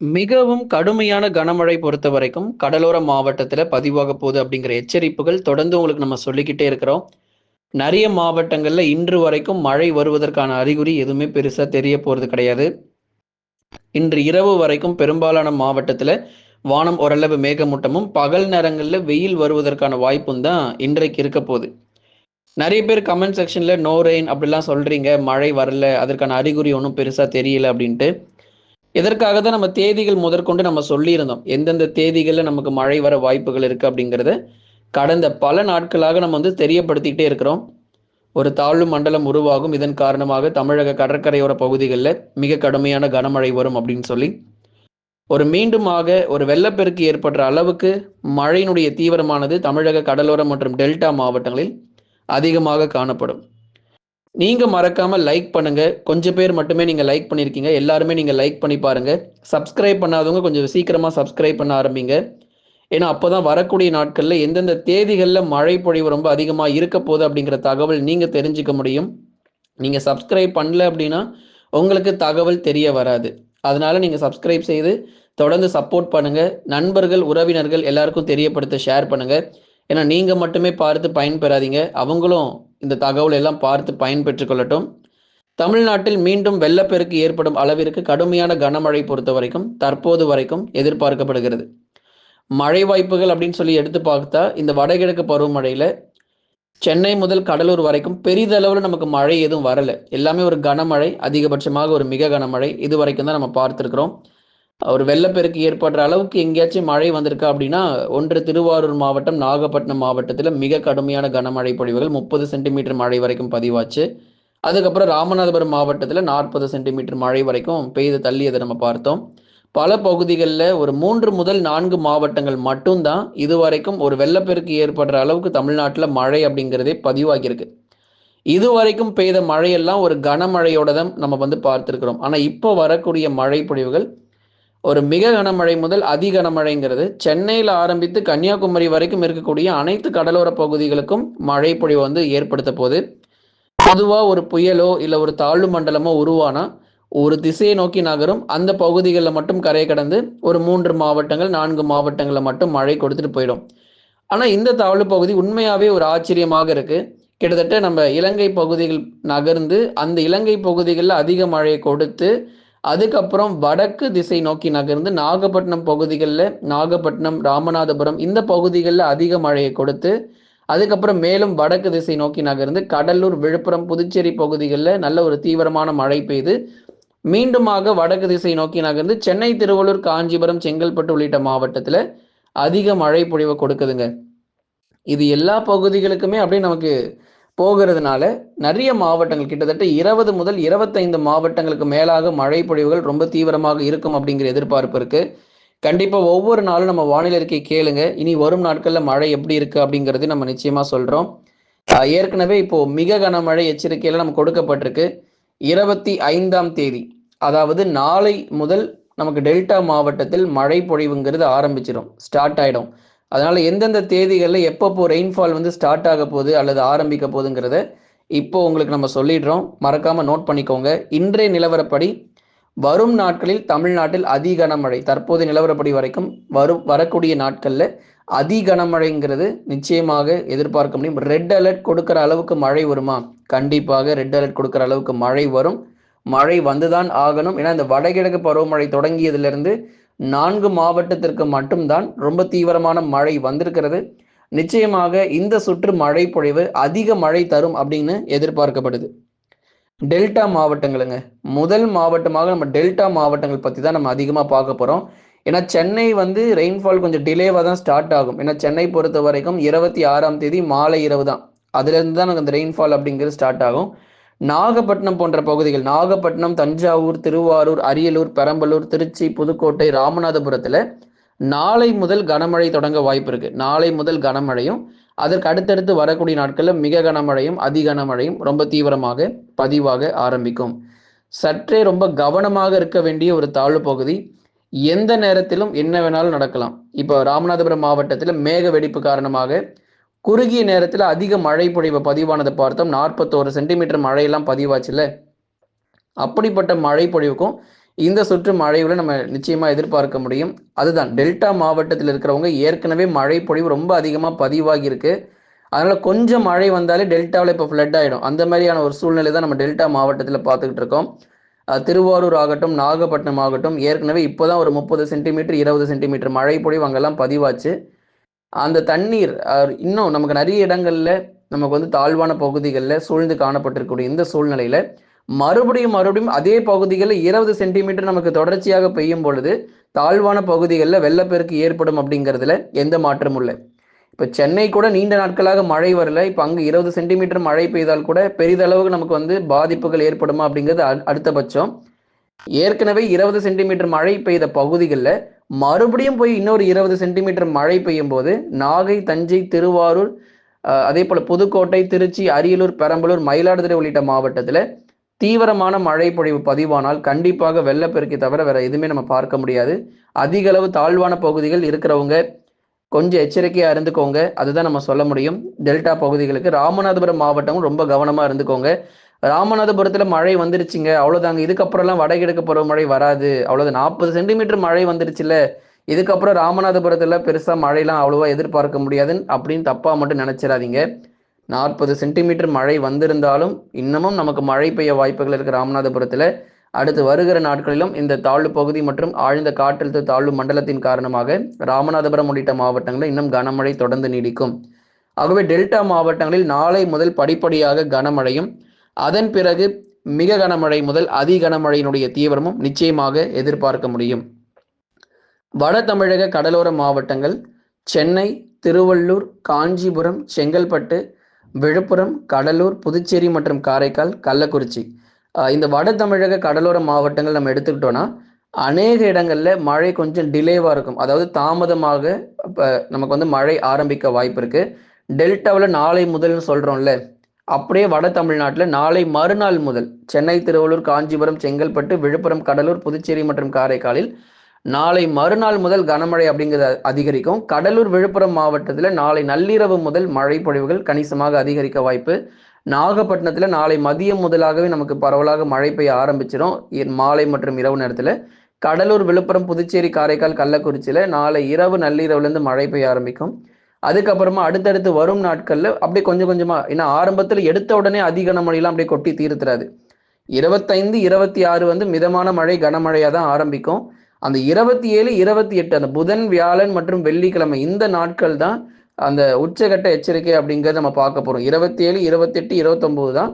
மிகவும் கடுமையான கனமழை பொறுத்த வரைக்கும் கடலோர மாவட்டத்தில் பதிவாக போகுது அப்படிங்கிற எச்சரிப்புகள் தொடர்ந்து உங்களுக்கு நம்ம சொல்லிக்கிட்டே இருக்கிறோம். நிறைய மாவட்டங்களில் இன்று வரைக்கும் மழை வருவதற்கான அறிகுறி எதுவுமே பெருசாக தெரிய போகிறது கிடையாது. இன்று இரவு வரைக்கும் பெரும்பாலான மாவட்டத்தில் வானம் ஓரளவு மேகமூட்டமும், பகல் நேரங்களில் வெயில் வருவதற்கான வாய்ப்பும் தான் இன்றைக்கு இருக்க போகுது நிறைய பேர் கமெண்ட் செக்ஷனில் நோ ரெயின் அப்படிலாம் சொல்கிறீங்க மழை வரல. அதற்கான அறிகுறி ஒன்றும் பெருசாக தெரியல அப்படின்ட்டு. இதற்காக தான் நம்ம தேதிகள் முதற்கொண்டு நம்ம சொல்லியிருந்தோம். எந்தெந்த தேதிகளில் நமக்கு மழை வர வாய்ப்புகள் இருக்குது அப்படிங்கிறத, கடந்த பல நாட்களாக நம்ம வந்து தெரியப்படுத்திக்கிட்டே இருக்கிறோம். ஒரு தாழ்வு மண்டலம் உருவாகும். இதன் காரணமாக தமிழக கடற்கரையோர பகுதிகளில் மிக கடுமையான கனமழை வரும் அப்படின்னு சொல்லி, ஒரு மீண்டுமாக ஒரு வெள்ளப்பெருக்கு ஏற்படுற அளவுக்கு மழையினுடைய தீவிரமானது தமிழக கடலோரம் மற்றும் டெல்டா மாவட்டங்களில் அதிகமாக காணப்படும். நீங்க மறக்காம லைக் பண்ணுங்க. கொஞ்சம் பேர் மட்டுமே நீங்க லைக் பண்ணியிருக்கீங்க. எல்லாருமே நீங்க லைக் பண்ணி பாருங்க. சப்ஸ்கிரைப் பண்ணாதவங்க கொஞ்சம் சீக்கிரமா சப்ஸ்கிரைப் பண்ண ஆரம்பிங்க. ஏன்னா, அப்பதான் வரக்கூடிய நாட்களில் எந்தெந்த தேதிகளில் மழை பொழிவு ரொம்ப அதிகமாக இருக்க போகுது அப்படிங்கிற தகவல் நீங்கள் தெரிஞ்சுக்க முடியும். நீங்கள் சப்ஸ்கிரைப் பண்ணல அப்படின்னா, உங்களுக்கு தகவல் தெரிய வராது. அதனால நீங்கள் சப்ஸ்கிரைப் செய்து தொடர்ந்து சப்போர்ட் பண்ணுங்கள் நண்பர்கள், உறவினர்கள் எல்லாருக்கும் தெரியப்படுத்த ஷேர் பண்ணுங்கள் ஏன்னா, நீங்கள் மட்டுமே பார்த்து பயன்பெறாதீங்க. அவங்களும் இந்த தகவல் எல்லாம் பார்த்து பயன்பெற்று கொள்ளட்டும். தமிழ்நாட்டில் மீண்டும் வெள்ளப்பெருக்கு ஏற்படும் அளவிற்கு கடுமையான கனமழை பொறுத்த வரைக்கும் தற்போது வரைக்கும் எதிர்பார்க்கப்படுகிறது. மழை வாய்ப்புகள் அப்படின்னு சொல்லி எடுத்து பார்த்தா, இந்த வடகிழக்கு பருவமழையில் சென்னை முதல் கடலூர் வரைக்கும் பெரிதளவில் நமக்கு மழை எதுவும் வரல. எல்லாமே ஒரு கனமழை, அதிகபட்சமாக ஒரு மிக கனமழை. இது வரைக்கும் தான் நம்ம பார்த்துருக்குறோம் ஒரு வெள்ளப்பெருக்கு ஏற்படுற அளவுக்கு எங்கேயாச்சும் மழை வந்திருக்கா அப்படின்னா, ஒன்று திருவாரூர் மாவட்டம், நாகப்பட்டினம் மாவட்டத்தில் மிக கடுமையான கனமழை பொழிவுகள் 30 சென்டிமீட்டர் மழை வரைக்கும் பதிவாச்சு. அதுக்கப்புறம் ராமநாதபுரம் மாவட்டத்தில் நாற்பது சென்டிமீட்டர் மழை வரைக்கும் பெய்து தள்ளியதை நம்ம பார்த்தோம். பல பகுதிகளில் ஒரு மூன்று முதல் நான்கு மாவட்டங்கள் மட்டும்தான் இதுவரைக்கும் ஒரு வெள்ளப்பெருக்கு ஏற்படுற அளவுக்கு தமிழ்நாட்டில் மழை அப்படிங்கிறதே பதிவாகியிருக்கு. இதுவரைக்கும் பெய்த மழையெல்லாம் ஒரு கனமழையோட தான் நம்ம வந்து பார்த்துருக்குறோம் ஆனால் இப்போ வரக்கூடிய மழை பொழிவுகள் ஒரு மிக கனமழை முதல் அதி கனமழைங்கிறது சென்னையில் ஆரம்பித்து கன்னியாகுமரி வரைக்கும் இருக்கக்கூடிய அனைத்து கடலோர பகுதிகளுக்கும் மழை பொழிவு வந்து ஏற்படுத்த போது. பொதுவாக ஒரு புயலோ, இல்லை ஒரு தாழ்வு மண்டலமோ உருவானா, ஒரு திசையை நோக்கி நகரும். அந்த பகுதிகளில் மட்டும் கரை கடந்து ஒரு மூன்று மாவட்டங்கள், நான்கு மாவட்டங்களில் மட்டும் மழை கொடுத்துட்டு போயிடும். ஆனால் இந்த தாழ்வு பகுதி உண்மையாகவே ஒரு ஆச்சரியமாக இருக்கு. கிட்டத்தட்ட நம்ம இலங்கை பகுதிகள் நகர்ந்து, அந்த இலங்கை பகுதிகளில் அதிக மழையை கொடுத்து, அதுக்கப்புறம் வடக்கு திசை நோக்கி நகர்ந்து நாகப்பட்டினம் பகுதிகளில் நாகப்பட்டினம், ராமநாதபுரம் இந்த பகுதிகளில் அதிக மழையை கொடுத்து, அதுக்கப்புறம் மேலும் வடக்கு திசை நோக்கி நகர்ந்து கடலூர், விழுப்புரம், புதுச்சேரி பகுதிகளில் நல்ல ஒரு தீவிரமான மழை பெய்து, மீண்டுமாக வடக்கு திசை நோக்கி நகர்ந்து சென்னை, திருவள்ளூர், காஞ்சிபுரம், செங்கல்பட்டு உள்ளிட்ட மாவட்டத்தில் அதிக மழை பொழிவை கொடுக்குதுங்க. இது எல்லா பகுதிகளுக்குமே அப்படியே நமக்கு போகிறதுனால, நிறைய மாவட்டங்கள் கிட்டத்தட்ட 20 முதல் 25 மாவட்டங்களுக்கு மேலாக மழை பொழிவுகள் ரொம்ப தீவிரமாக இருக்கும் அப்படிங்கிற எதிர்பார்ப்பு இருக்கு. கண்டிப்பாக ஒவ்வொரு நாளும் நம்ம வானிலை இருக்கை கேளுங்க. இனி வரும் நாட்களில் மழை எப்படி இருக்கு அப்படிங்கிறது நம்ம நிச்சயமா சொல்றோம். ஏற்கனவே இப்போ மிக கனமழை எச்சரிக்கைலாம் நம்ம கொடுக்கப்பட்டிருக்கு. 25ஆம் தேதி, அதாவது நாளை முதல் நமக்கு டெல்டா மாவட்டத்தில் மழை பொழிவுங்கிறது ஆரம்பிச்சிடும் ஸ்டார்ட் ஆயிடும். அதனால் எந்தெந்த தேதிகளில் எப்பப்போ ரெயின்ஃபால் வந்து ஸ்டார்ட் ஆக போகுது அல்லது ஆரம்பிக்க போகுதுங்கிறத இப்போ உங்களுக்கு நம்ம சொல்லிடுறோம். மறக்காமல் நோட் பண்ணிக்கோங்க. இன்றைய நிலவரப்படி வரும் நாட்களில் தமிழ்நாட்டில் அதி கனமழை தற்போது நிலவரப்படி வரைக்கும் வரும் வரக்கூடிய நாட்களில் அதி கனமழைங்கிறது நிச்சயமாக எதிர்பார்க்க முடியும். ரெட் அலர்ட் கொடுக்குற அளவுக்கு மழை வருமா? கண்டிப்பாக ரெட் அலர்ட் கொடுக்குற அளவுக்கு மழை வரும். மழை வந்துதான் ஆகணும். ஏன்னா, இந்த வடகிழக்கு பருவமழை தொடங்கியதுலேருந்து நான்கு மாவட்டத்திற்கு மட்டும் தான் ரொம்ப தீவிரமான மழை வந்திருக்கிறது. நிச்சயமாக இந்த சுற்று மழை பொழிவு அதிக மழை தரும் அப்படின்னு எதிர்பார்க்கப்படுது. டெல்டா மாவட்டங்களுங்க. முதல் மாவட்டமாக நம்ம டெல்டா மாவட்டங்கள் பற்றி தான் நம்ம அதிகமாக பார்க்க போகிறோம் ஏன்னா, சென்னை வந்து ரெயின்ஃபால் கொஞ்சம் டிலேவாக தான் ஸ்டார்ட் ஆகும். ஏன்னா, சென்னை பொறுத்த வரைக்கும் இருபத்தி ஆறாம் தேதி மாலை இரவு தான். அதுலேருந்து தான் அந்த ரெயின்ஃபால் அப்படிங்கிறது ஸ்டார்ட் ஆகும். நாகப்பட்டினம் போன்ற பகுதிகள் நாகப்பட்டினம், தஞ்சாவூர், திருவாரூர், அரியலூர், பெரம்பலூர், திருச்சி, புதுக்கோட்டை, ராமநாதபுரத்தில் நாளை முதல் கனமழை தொடங்க வாய்ப்பு இருக்கு. நாளை முதல் கனமழையும், அதற்கு அடுத்தடுத்து வரக்கூடிய நாட்களில் மிக கனமழையும், அதி கனமழையும் ரொம்ப தீவிரமாக பதிவாக ஆரம்பிக்கும். சற்றே ரொம்ப கவனமாக இருக்க வேண்டிய ஒரு தாழ்வு பகுதி. எந்த நேரத்திலும் என்ன வேணாலும் நடக்கலாம். இப்போ ராமநாதபுரம் மாவட்டத்தில் மேக வெடிப்பு காரணமாக குறுகிய நேரத்தில் அதிக மழை பொழிவு பதிவானதை பார்த்தோம். 41 சென்டிமீட்டர் மழையெல்லாம் பதிவாச்சுல்ல. அப்படிப்பட்ட மழை பொழிவுக்கும் இந்த சுற்று மழையில நம்ம நிச்சயமாக எதிர்பார்க்க முடியும். அதுதான் டெல்டா மாவட்டத்தில் இருக்கிறவங்க ஏற்கனவே மழை பொழிவு ரொம்ப அதிகமாக பதிவாகி இருக்கு அதனால் கொஞ்சம் மழை வந்தாலே டெல்டாவில் இப்போ ஃப்ளட் ஆகிடும் அந்த மாதிரியான ஒரு சூழ்நிலை தான் நம்ம டெல்டா மாவட்டத்தில் பார்த்துக்கிட்டு இருக்கோம். திருவாரூர் ஆகட்டும் நாகப்பட்டினம் ஆகட்டும் ஏற்கனவே இப்போ தான் ஒரு முப்பது சென்டிமீட்டர் இருபது சென்டிமீட்டர் மழை பொழிவு அங்கெல்லாம் பதிவாச்சு. அந்த தண்ணீர் இன்னும் நமக்கு நிறைய இடங்கள்ல நமக்கு வந்து தாழ்வான பகுதிகளில் சூழ்ந்து காணப்பட்டிருக்கக்கூடிய இந்த சூழ்நிலையில மறுபடியும் மறுபடியும் அதே பகுதிகளில் இருபது சென்டிமீட்டர் நமக்கு தொடர்ச்சியாக பெய்யும் பொழுது தாழ்வான பகுதிகளில் வெள்ளப்பெருக்கு ஏற்படும் அப்படிங்கிறதுல எந்த மாற்றமும் இல்லை. இப்போ சென்னை கூட நீண்ட நாட்களாக மழை வரல. இப்போ அங்கே இருபது சென்டிமீட்டர் மழை பெய்தால் கூட பெரிதளவுக்கு நமக்கு வந்து பாதிப்புகள் ஏற்படுமா அப்படிங்கிறது அடுத்தபட்சம். ஏற்கனவே இருபது சென்டிமீட்டர் மழை பெய்த பகுதிகளில் மறுபடியும் போய் இன்னொரு இருபது சென்டிமீட்டர் மழை பெய்யும் போது நாகை தஞ்சை திருவாரூர் அதே போல புதுக்கோட்டை திருச்சி அரியலூர் பெரம்பலூர் மயிலாடுதுறை உள்ளிட்ட மாவட்டத்தில் தீவிரமான மழை பொழிவு பதிவானால் கண்டிப்பாக வெள்ளப்பெருக்கை தவிர வேற எதுவுமே நம்ம பார்க்க முடியாது. அதிக அளவு தாழ்வான பகுதிகள் இருக்கிறவங்க கொஞ்சம் எச்சரிக்கையா இருந்துக்கோங்க. அதுதான் நம்ம சொல்ல முடியும். டெல்டா பகுதிகளுக்கு ராமநாதபுரம் மாவட்டமும் ரொம்ப கவனமா இருந்துக்கோங்க. ராமநாதபுரத்துல மழை வந்துருச்சுங்க. அவ்வளவுதாங்க. இதுக்கப்புறம்லாம் வடகிழக்கு பருவமழை வராது. அவ்வளவு நாற்பது சென்டிமீட்டர் மழை வந்துருச்சுல்ல. இதுக்கப்புறம் ராமநாதபுரத்துல பெருசா மழையெல்லாம் அவ்வளவா எதிர்பார்க்க முடியாதுன்னு அப்படின்னு தப்பா மட்டும் நினைச்சிடாதீங்க. நாற்பது சென்டிமீட்டர் மழை வந்திருந்தாலும் இன்னமும் நமக்கு மழை பெய்ய வாய்ப்புகள் இருக்கு ராமநாதபுரத்துல. அடுத்து வருகிற நாட்களிலும் இந்த தாழ்வு பகுதி மற்றும் ஆழ்ந்த காற்றழுத்த தாழ்வு மண்டலத்தின் காரணமாக ராமநாதபுரம் உள்ளிட்ட மாவட்டங்களில் இன்னும் கனமழை தொடர்ந்து நீடிக்கும். ஆகவே டெல்டா மாவட்டங்களில் நாளை முதல் படிப்படியாக கனமழையும் அதன் பிறகு மிக கனமழை முதல் அதி கனமழையினுடைய தீவிரமும் நிச்சயமாக எதிர்பார்க்க முடியும். வட தமிழக கடலோர மாவட்டங்கள் சென்னை திருவள்ளூர் காஞ்சிபுரம் செங்கல்பட்டு விழுப்புரம் கடலூர் புதுச்சேரி மற்றும் காரைக்கால் கள்ளக்குறிச்சி. இந்த வட தமிழக கடலோர மாவட்டங்கள் நம்ம எடுத்துக்கிட்டோம்னா அநேக இடங்களில் மழை கொஞ்சம் டிலேவாக இருக்கும். அதாவது தாமதமாக இப்போ நமக்கு வந்து மழை ஆரம்பிக்க வாய்ப்பு இருக்குது டெல்டாவில் நாளை முதல்னு சொல்கிறோம்ல அப்படியே வட தமிழ்நாட்டில் நாளை மறுநாள் முதல் சென்னை திருவள்ளூர் காஞ்சிபுரம் செங்கல்பட்டு விழுப்புரம் கடலூர் புதுச்சேரி மற்றும் காரைக்காலில் நாளை மறுநாள் முதல் கனமழை அப்படிங்கிறது அதிகரிக்கும். கடலூர் விழுப்புரம் மாவட்டத்தில் நாளை நள்ளிரவு முதல் மழை பொழிவுகள் கணிசமாக அதிகரிக்க வாய்ப்பு. நாகப்பட்டினத்தில் நாளை மதியம் முதலாகவே நமக்கு பரவலாக மழை பெய்ய ஆரம்பிச்சிடும் இ- மாலை மற்றும் இரவு நேரத்தில் கடலூர் விழுப்புரம் புதுச்சேரி காரைக்கால் கள்ளக்குறிச்சியில் நாளை இரவு நள்ளிரவுலேருந்து மழை பெய்ய ஆரம்பிக்கும். அதுக்கப்புறமா அடுத்தடுத்து வரும் நாட்களில் அப்படியே கொஞ்சம் கொஞ்சமா ஏன்னா ஆரம்பத்தில் எடுத்த உடனே அதிக கனமழையெல்லாம் அப்படியே கொட்டி தீர்த்துறாது. இருபத்தைந்து இருபத்தி ஆறு வந்து மிதமான மழை கனமழையாக தான் ஆரம்பிக்கும். அந்த இருபத்தி ஏழு இருபத்தி எட்டு அந்த புதன் வியாழன் மற்றும் வெள்ளிக்கிழமை இந்த நாட்கள் தான் அந்த உச்சகட்ட எச்சரிக்கை அப்படிங்கிறத நம்ம பார்க்க போறோம். இருபத்தி ஏழு இருபத்தெட்டு இருபத்தொம்போது தான்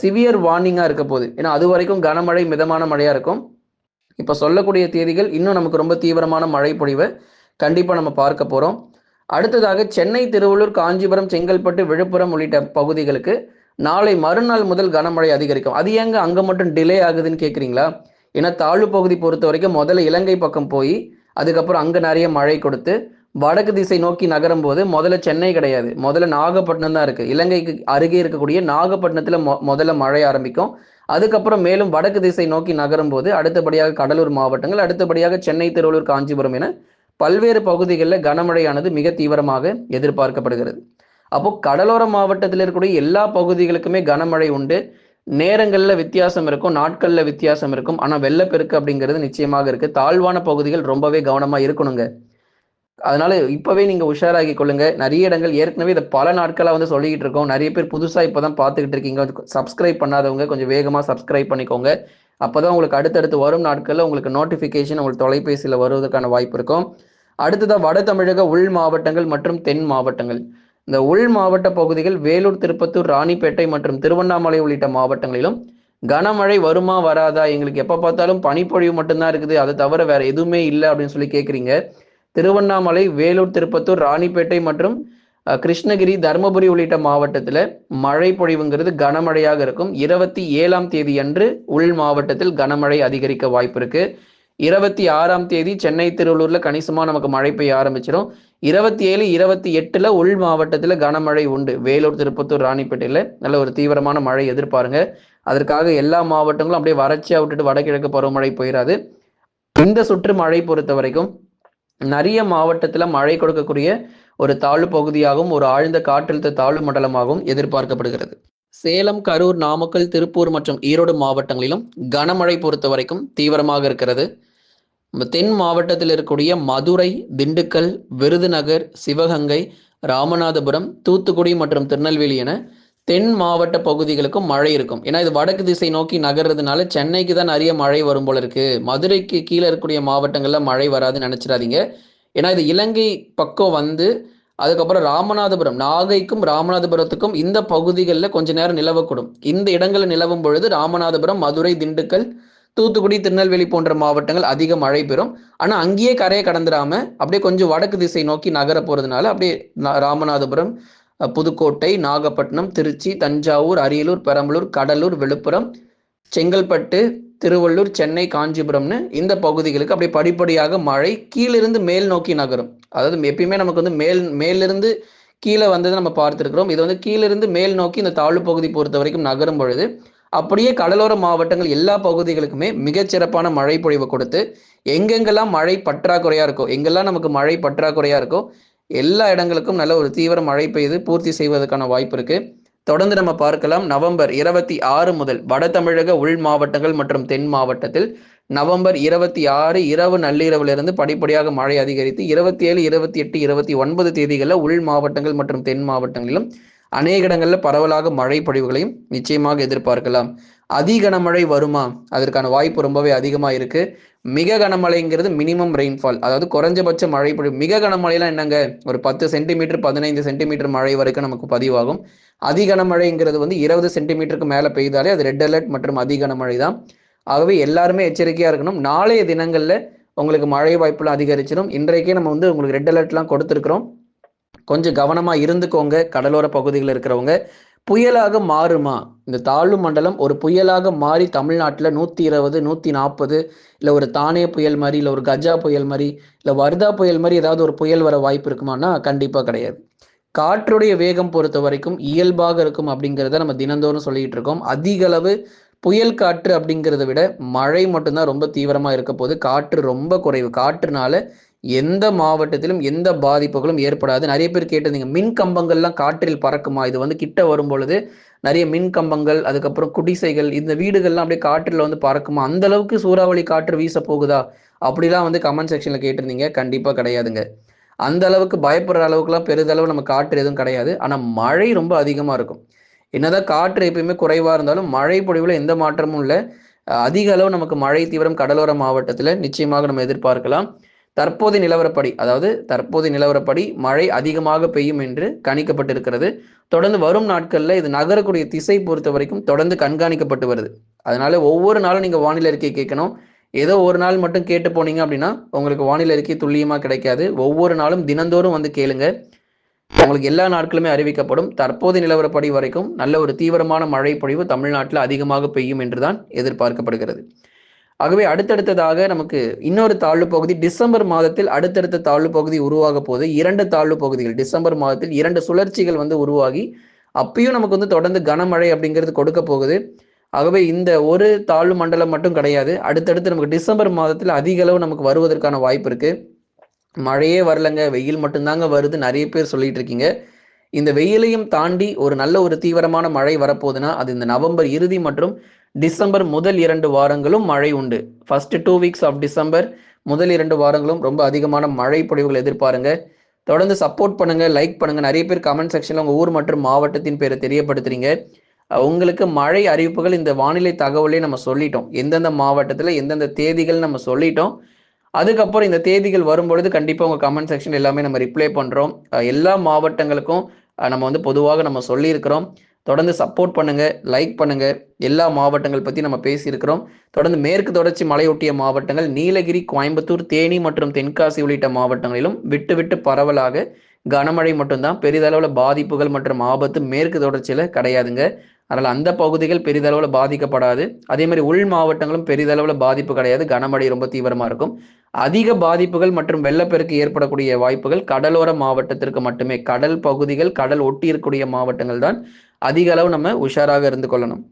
சிவியர் வார்னிங்காக இருக்க போகுது. ஏன்னா அது வரைக்கும் கனமழை மிதமான மழையாக இருக்கும். இப்போ சொல்லக்கூடிய தேதிகள் இன்னும் நமக்கு ரொம்ப தீவிரமான மழை பொழிவை கண்டிப்பாக நம்ம பார்க்க போகிறோம் அடுத்ததாக சென்னை திருவள்ளூர் காஞ்சிபுரம் செங்கல்பட்டு விழுப்புரம் உள்ளிட்ட பகுதிகளுக்கு நாளை மறுநாள் முதல் கனமழை அதிகரிக்கும். அது ஏங்க அங்கே மட்டும் டிலே ஆகுதுன்னு கேட்குறீங்களா ஏன்னா தாழ்வு பகுதி பொறுத்த வரைக்கும் முதல்ல இலங்கை பக்கம் போய் அதுக்கப்புறம் அங்கே நிறைய மழை கொடுத்து வடக்கு திசை நோக்கி நகரும் போது முதல்ல சென்னை கிடையாது. முதல்ல நாகப்பட்டினம் தான் இருக்குது இலங்கைக்கு அருகே இருக்கக்கூடிய நாகப்பட்டினத்தில் மொ முதல்ல மழை ஆரம்பிக்கும். அதுக்கப்புறம் மேலும் வடக்கு திசை நோக்கி நகரும் போது அடுத்தபடியாக கடலூர் மாவட்டங்கள் அடுத்தபடியாக சென்னை திருவள்ளூர் காஞ்சிபுரம் என பல்வேறு பகுதிகளில் கனமழையானது மிக தீவிரமாக எதிர்பார்க்கப்படுகிறது. அப்போ கடலோர மாவட்டத்தில் இருக்கக்கூடிய எல்லா பகுதிகளுக்குமே கனமழை உண்டு. நேரங்களில் வித்தியாசம் இருக்கும் நாட்களில் வித்தியாசம் இருக்கும். ஆனால் வெள்ளப்பெருக்கு அப்படிங்கிறது நிச்சயமாக இருக்கு. தாழ்வான பகுதிகள் ரொம்பவே கவனமாக இருக்கணுங்க. அதனால இப்பவே நீங்க உஷாராகி கொள்ளுங்க. நிறைய இடங்கள் ஏற்கனவே இதை பல நாட்களாக வந்து சொல்லிக்கிட்டு இருக்கோம். நிறைய பேர் புதுசாக இப்போ தான் பார்த்துக்கிட்டு இருக்கீங்க. சப்ஸ்கிரைப் பண்ணாதவங்க கொஞ்சம் வேகமாக சப்ஸ்கிரைப் பண்ணிக்கோங்க. அப்பதான் உங்களுக்கு அடுத்தடுத்து வரும் நாட்களில் உங்களுக்கு நோட்டிஃபிகேஷன் உங்களுக்கு தொலைபேசியில் வருவதற்கான வாய்ப்பு இருக்கும். அடுத்ததாக வட தமிழக உள் மாவட்டங்கள் மற்றும் தென் மாவட்டங்கள். இந்த உள் மாவட்ட பகுதிகள் வேலூர் திருப்பத்தூர் ராணிப்பேட்டை மற்றும் திருவண்ணாமலை உள்ளிட்ட மாவட்டங்களிலும் கனமழை வருமா வராதா? எங்களுக்கு எப்போ பார்த்தாலும் பனிப்பொழிவு மட்டும்தான் இருக்குது. அதை தவிர வேற எதுவுமே இல்லை அப்படின்னு சொல்லி கேட்குறீங்க திருவண்ணாமலை வேலூர் திருப்பத்தூர் ராணிப்பேட்டை மற்றும் கிருஷ்ணகிரி தருமபுரி உள்ளிட்ட மாவட்டத்தில் மழை பொழிவுங்கிறது கனமழையாக இருக்கும். இருபத்தி ஏழாம் தேதி அன்று உள் மாவட்டத்தில் கனமழை அதிகரிக்க வாய்ப்பு இருக்கு. இருபத்தி ஆறாம் தேதி சென்னை திருவள்ளூர்ல கணிசமா நமக்கு மழை பெய்ய ஆரம்பிச்சிடும் இருபத்தி ஏழு இருபத்தி எட்டுல உள் மாவட்டத்தில் கனமழை உண்டு. வேலூர் திருப்பத்தூர் ராணிப்பேட்டையில் நல்ல ஒரு தீவிரமான மழை எதிர்பாருங்க. அதற்காக எல்லா மாவட்டங்களும் அப்படியே வறட்சியா விட்டுட்டு வடகிழக்கு பருவமழை போயிடாது இந்த சுற்று மழை பொறுத்த வரைக்கும் நிறைய மாவட்டத்துல மழை கொடுக்கக்கூடிய ஒரு தாழ்வு பகுதியாகவும் ஒரு ஆழ்ந்த காற்றழுத்த தாழ்வு மண்டலமாகவும் எதிர்பார்க்கப்படுகிறது. சேலம் கரூர் நாமக்கல் திருப்பூர் மற்றும் ஈரோடு மாவட்டங்களிலும் கனமழை பொறுத்த வரைக்கும் தீவிரமாக இருக்கிறது. தென் மாவட்டத்தில் இருக்கக்கூடிய மதுரை திண்டுக்கல் விருதுநகர் சிவகங்கை ராமநாதபுரம் தூத்துக்குடி மற்றும் திருநெல்வேலி என தென் மாவட்ட பகுதிகளுக்கும் மழை இருக்கும். ஏன்னா இது வடக்கு திசை நோக்கி நகர்றதுனால சென்னைக்கு தான் நிறைய மழை வரும் போல இருக்கு. மதுரைக்கு கீழே இருக்கக்கூடிய மாவட்டங்களில் மழை வராதுன்னு நினச்சிடாதீங்க. ஏன்னா இது இலங்கை பக்கம் வந்து அதுக்கப்புறம் ராமநாதபுரம் நாகைக்கும் ராமநாதபுரத்துக்கும் இந்த பகுதிகளில் கொஞ்ச நேரம் நிலவக்கூடும். இந்த இடங்களில் நிலவும் பொழுது ராமநாதபுரம் மதுரை திண்டுக்கல் தூத்துக்குடி திருநெல்வேலி போன்ற மாவட்டங்கள் அதிக மழை பெறும். ஆனால் அங்கேயே கரையை கடந்துடாம அப்படியே கொஞ்சம் வடக்கு திசை நோக்கி நகர போகிறதுனால அப்படியே ராமநாதபுரம் புதுக்கோட்டை நாகப்பட்டினம் திருச்சி தஞ்சாவூர் அரியலூர் பெரம்பலூர் கடலூர் விழுப்புரம் செங்கல்பட்டு திருவள்ளூர் சென்னை காஞ்சிபுரம்னு இந்த பகுதிகளுக்கு அப்படியே படிப்படியாக மழை கீழிருந்து மேல் நோக்கி நகரும். அதாவது எப்பயுமே நமக்கு வந்து மேல் மேலிருந்து கீழே வந்தது நம்ம பார்த்துருக்கிறோம். இது வந்து கீழிருந்து மேல் நோக்கி இந்த தாழ்வு பகுதி பொறுத்த வரைக்கும் நகரும் பொழுது அப்படியே கடலோர மாவட்டங்கள் எல்லா பகுதிகளுக்குமே மிகச்சிறப்பான மழை பொழிவு கொடுத்து எங்கெங்கெல்லாம் மழை பற்றாக்குறையா இருக்கோ எங்கெல்லாம் நமக்கு மழை பற்றாக்குறையா இருக்கோ எல்லா இடங்களுக்கும் நல்ல ஒரு தீவிர மழை பெய்து பூர்த்தி செய்வதற்கான வாய்ப்பு இருக்குது தொடர்ந்து நம்ம பார்க்கலாம். நவம்பர் இருபத்தி ஆறு முதல் வட தமிழக உள் மாவட்டங்கள் மற்றும் தென் மாவட்டத்தில் நவம்பர் இருபத்தி ஆறு இரவு நள்ளிரவிலிருந்து படிப்படியாக மழை அதிகரித்து இருபத்தி ஏழு இருபத்தி எட்டு இருபத்தி ஒன்பது தேதிகளில் உள் மாவட்டங்கள் மற்றும் தென் மாவட்டங்களிலும் அநேக இடங்களில் பரவலாக மழை பொழிவுகளையும் நிச்சயமாக எதிர்பார்க்கலாம். அதி கனமழை வருமா? அதற்கான வாய்ப்பு ரொம்பவே அதிகமாக இருக்கு. மிக கனமழைங்கிறது மினிமம் ரெயின்ஃபால் அதாவது குறைஞ்சபட்ச மழை பொழிவு. மிக கனமழைலாம் என்னங்க? ஒரு பத்து சென்டிமீட்டர் பதினைந்து சென்டிமீட்டர் மழை வரைக்கும் நமக்கு பதிவாகும். அதி கனமழைங்கிறது வந்து இருபது சென்டிமீட்டருக்கு மேலே பெய்தாலே அது ரெட் அலர்ட் மற்றும் அதி கனமழை தான். ஆகவே எல்லாருமே எச்சரிக்கையாக இருக்கணும். நாளைய தினங்களில் உங்களுக்கு மழை வாய்ப்புலாம் அதிகரிச்சிடும். இன்றைக்கே நம்ம வந்து உங்களுக்கு ரெட் அலர்ட்லாம் கொடுத்துருக்குறோம். கொஞ்சம் கவனமாக இருந்துக்கோங்க. கடலோர பகுதிகளில் இருக்கிறவங்க. புயலாக மாறுமா? இந்த தாழ்வு மண்டலம் ஒரு புயலாக மாறி தமிழ்நாட்டில் நூற்றி இருபது நூற்றி நாற்பது இல்லை ஒரு தானே புயல் மாதிரி இல்லை ஒரு கஜா புயல் மாதிரி இல்லை வர்தா புயல் மாதிரி ஏதாவது ஒரு புயல் வர வாய்ப்பு இருக்குமானா கண்டிப்பாக கிடையாது. காற்றுடைய வேகம் பொறுத்த வரைக்கும் இயல்பாக இருக்கும் அப்படிங்கிறத நம்ம தினந்தோறும் சொல்லிட்டு இருக்கோம். அதிக அளவு புயல் காற்று அப்படிங்கிறத விட மழை மட்டும்தான் ரொம்ப தீவிரமாக இருக்க போது காற்று ரொம்ப குறைவு. காற்றுனால எந்த மாவட்டத்திலும் எந்த பாதிப்புகளும் ஏற்படாது. நிறைய பேர் கேட்டிருந்தீங்க மின் கம்பங்கள்லாம் காற்றில் பறக்குமா? இது வந்து கிட்ட வரும் பொழுது நிறைய மின் கம்பங்கள் அதுக்கப்புறம் குடிசைகள் இந்த வீடுகள்லாம் அப்படியே காற்றில் வந்து பறக்குமா? அந்த அளவுக்கு சூறாவளி காற்று வீச போகுதா? அப்படிலாம் வந்து கமெண்ட் செக்ஷனில் கேட்டிருந்தீங்க. கண்டிப்பாக கிடையாதுங்க. அந்த அளவுக்கு பயப்படுற அளவுக்குலாம் பெரிதளவு நம்ம காற்று எதுவும் கிடையாது. ஆனால் மழை ரொம்ப அதிகமாக இருக்கும். என்னதான் காற்று எப்பயுமே குறைவாக இருந்தாலும் மழை பொழிவில் எந்த மாற்றமும் இல்லை. அதிக அளவு நமக்கு மழை தீவிரம் கடலோர மாவட்டத்தில் நிச்சயமாக நம்ம எதிர்பார்க்கலாம். தற்போது நிலவரப்படி அதாவது தற்போதைய நிலவரப்படி மழை அதிகமாக பெய்யும் என்று கணிக்கப்பட்டிருக்கிறது. தொடர்ந்து வரும் நாட்களில் இது நகரக்கூடிய திசை பொறுத்த வரைக்கும் தொடர்ந்து கண்காணிக்கப்பட்டு வருது. அதனால ஒவ்வொரு நாளும் நீங்கள் வானிலை அறிக்கை கேட்கணும். ஏதோ ஒரு நாள் மட்டும் கேட்டு போனீங்க அப்படின்னா உங்களுக்கு வானிலை அறிக்கை துல்லியமாக கிடைக்காது. ஒவ்வொரு நாளும் தினந்தோறும் வந்து கேளுங்க. உங்களுக்கு எல்லா நாட்களுமே அறிவிக்கப்படும். தற்போது நிலவரப்படி வரைக்கும் நல்ல ஒரு தீவிரமான மழை பொழிவு தமிழ்நாட்டில் அதிகமாக பெய்யும் என்றுதான் எதிர்பார்க்கப்படுகிறது. ஆகவே அடுத்தடுத்ததாக நமக்கு இன்னொரு தாழ்வு பகுதி டிசம்பர் மாதத்தில் அடுத்தடுத்த தாழ்வு பகுதி உருவாக போது இரண்டு தாழ்வு பகுதிகள். டிசம்பர் மாதத்தில் இரண்டு சுழற்சிகள் வந்து உருவாகி அப்பயும் நமக்கு வந்து தொடர்ந்து கனமழை அப்படிங்கிறது கொடுக்க போகுது. ஆகவே இந்த ஒரு தாழ்வு மண்டலம் மட்டும் கிடையாது. அடுத்தடுத்து நமக்கு டிசம்பர் மாதத்தில் அதிக அளவு நமக்கு வருவதற்கான வாய்ப்பு இருக்கு. மழையே வரலங்க. வெயில் மட்டும்தாங்க வருது நிறைய பேர் சொல்லிட்டு இருக்கீங்க. இந்த வெயிலையும் தாண்டி ஒரு நல்ல ஒரு தீவிரமான மழை வரப்போகுதுன்னா அது இந்த நவம்பர் இறுதி மற்றும் டிசம்பர் முதல் இரண்டு வாரங்களும் மழை உண்டு. First two weeks of December முதல் இரண்டு வாரங்களும் ரொம்ப அதிகமான மழை பொழிவுகள் எதிர்பாருங்க. தொடர்ந்து சப்போர்ட் பண்ணுங்க லைக் பண்ணுங்க. நிறைய பேர் கமெண்ட் செக்ஷன்ல உங்க ஊர் மற்றும் மாவட்டத்தின் பேரை தெரியப்படுத்துறீங்க. உங்களுக்கு மழை அறிவிப்புகள் இந்த வானிலை தகவலே நம்ம சொல்லிட்டோம். எந்தெந்த மாவட்டத்தில் எந்தெந்த தேதிகள் நம்ம சொல்லிட்டோம். அதுக்கப்புறம் இந்த தேதிகள் வரும்பொழுது கண்டிப்பாக உங்கள் கமெண்ட் செக்ஷன் எல்லாமே நம்ம ரிப்ளை பண்ணுறோம் எல்லா மாவட்டங்களுக்கும் நம்ம வந்து பொதுவாக நம்ம சொல்லியிருக்கிறோம். தொடர்ந்து சப்போர்ட் பண்ணுங்க லைக் பண்ணுங்க. எல்லா மாவட்டங்கள் பற்றி நம்ம பேசியிருக்கிறோம். தொடர்ந்து மேற்கு தொடர்ச்சி மலையொட்டிய மாவட்டங்கள் நீலகிரி கோயம்புத்தூர் தேனி மற்றும் தென்காசி உள்ளிட்ட மாவட்டங்களிலும் விட்டு விட்டு பரவலாக கனமழை மட்டும்தான். பெரிதளவில் பாதிப்புகள் மற்றும் ஆபத்து மேற்கு தொடர்ச்சியில் கிடையாதுங்க. அதனால் அந்த பகுதிகள் பெரிதளவில் பாதிக்கப்படாது. அதே மாதிரி உள் மாவட்டங்களும் பெரிதளவில் பாதிப்பு கிடையாது. கனமழை ரொம்ப தீவிரமாக இருக்கும். அதிக பாதிப்புகள் மற்றும் வெள்ளப்பெருக்கு ஏற்படக்கூடிய வாய்ப்புகள் கடலோர மாவட்டத்திற்கு மட்டுமே. கடல் பகுதிகள் கடல் ஒட்டி இருக்கக்கூடிய மாவட்டங்கள் தான் அதிக அளவு நம்ம உஷாராக இருந்து கொள்ளணும்.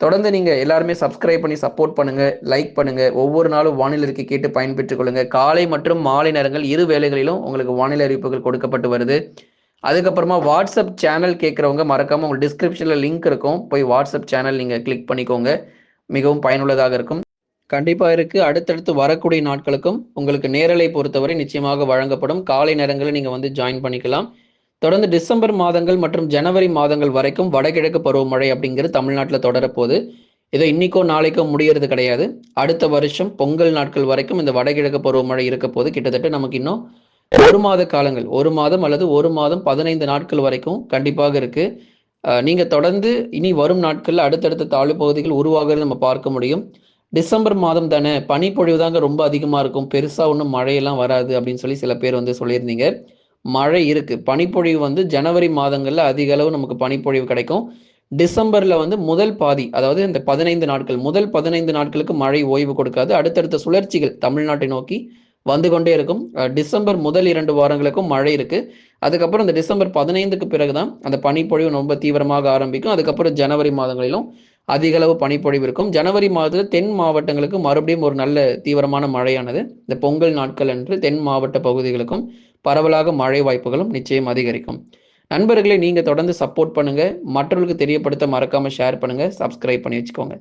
தொடர்ந்து நீங்க எல்லாருமே சப்ஸ்கிரைப் பண்ணி சப்போர்ட் பண்ணுங்க லைக் பண்ணுங்க. ஒவ்வொரு நாளும் வானிலை அறிக்கை கேட்டு பயன்பெற்றுக் கொள்ளுங்க. காலை மற்றும் மாலை நேரங்கள் இரு வேளைகளிலும் உங்களுக்கு வானிலை அறிவிப்புகள் கொடுக்கப்பட்டு வருது. அதுக்கப்புறமா வாட்ஸ்அப் சேனல் கேட்குறவங்க மறக்காமல் உங்கள் டிஸ்கிரிப்ஷனில் லிங்க் இருக்கும். போய் வாட்ஸ்அப் சேனல் நீங்கள் கிளிக் பண்ணிக்கோங்க. மிகவும் பயனுள்ளதாக இருக்கும். கண்டிப்பாக இருக்குது அடுத்தடுத்து வரக்கூடிய நாட்களுக்கும் உங்களுக்கு நேரலை பொறுத்தவரை நிச்சயமாக வழங்கப்படும். காலை நேரங்களில் நீங்கள் வந்து ஜாயின் பண்ணிக்கலாம். தொடர்ந்து டிசம்பர் மாதங்கள் மற்றும் ஜனவரி மாதங்கள் வரைக்கும் வடகிழக்கு பருவமழை அப்படிங்கிறது தமிழ்நாட்டில் தொடரப்போகுது. இதை இன்னைக்கோ நாளைக்கோ முடியறது கிடையாது. அடுத்த வருஷம் பொங்கல் நாட்கள் வரைக்கும் இந்த வடகிழக்கு பருவமழை இருக்க போது கிட்டத்தட்ட நமக்கு இன்னும் ஒரு மாத காலங்கள் ஒரு மாதம் அல்லது ஒரு மாதம் பதினைந்து நாட்கள் வரைக்கும் கண்டிப்பாக இருக்கு. நீங்க தொடர்ந்து இனி வரும் நாட்களில் அடுத்தடுத்த தாழ்வு பகுதிகள் உருவாகிறது நம்ம பார்க்க முடியும். டிசம்பர் மாதம் தானே? பனிப்பொழிவு தாங்க ரொம்ப அதிகமாக இருக்கும். பெருசாக ஒன்றும் மழையெல்லாம் வராது அப்படின்னு சொல்லி சில பேர் வந்து சொல்லியிருந்தீங்க. மழை இருக்கு. பனிப்பொழிவு வந்து ஜனவரி மாதங்களில் அதிக அளவு நமக்கு பனிப்பொழிவு கிடைக்கும். டிசம்பர்ல வந்து முதல் பாதி அதாவது இந்த பதினைந்து நாட்கள் முதல் பதினைந்து நாட்களுக்கு மழை ஓய்வு கொடுக்காது. அடுத்தடுத்த சுழற்சிகள் தமிழ்நாட்டை நோக்கி வந்து கொண்டே இருக்கும். டிசம்பர் முதல் இரண்டு வாரங்களுக்கும் மழை இருக்கு. அதுக்கப்புறம் இந்த டிசம்பர் பதினைந்துக்கு பிறகுதான் அந்த பனிப்பொழிவு ரொம்ப தீவிரமாக ஆரம்பிக்கும். அதுக்கப்புறம் ஜனவரி மாதங்களிலும் அதிக அளவு பனிப்பொழிவு இருக்கும். ஜனவரி மாதத்தில் தென் மாவட்டங்களுக்கு மறுபடியும் ஒரு நல்ல தீவிரமான மழையானது. இந்த பொங்கல் நாட்கள் அன்று தென் மாவட்ட பகுதிகளுக்கும் பரவலாக மழை வாய்ப்புகளும் நிச்சயம் அதிகரிக்கும். நண்பர்களை நீங்கள் தொடர்ந்து சப்போர்ட் பண்ணுங்கள் மற்றவர்களுக்கு தெரியப்படுத்த மறக்காமல் ஷேர் பண்ணுங்கள் சப்ஸ்கிரைப் பண்ணி வச்சுக்கோங்க.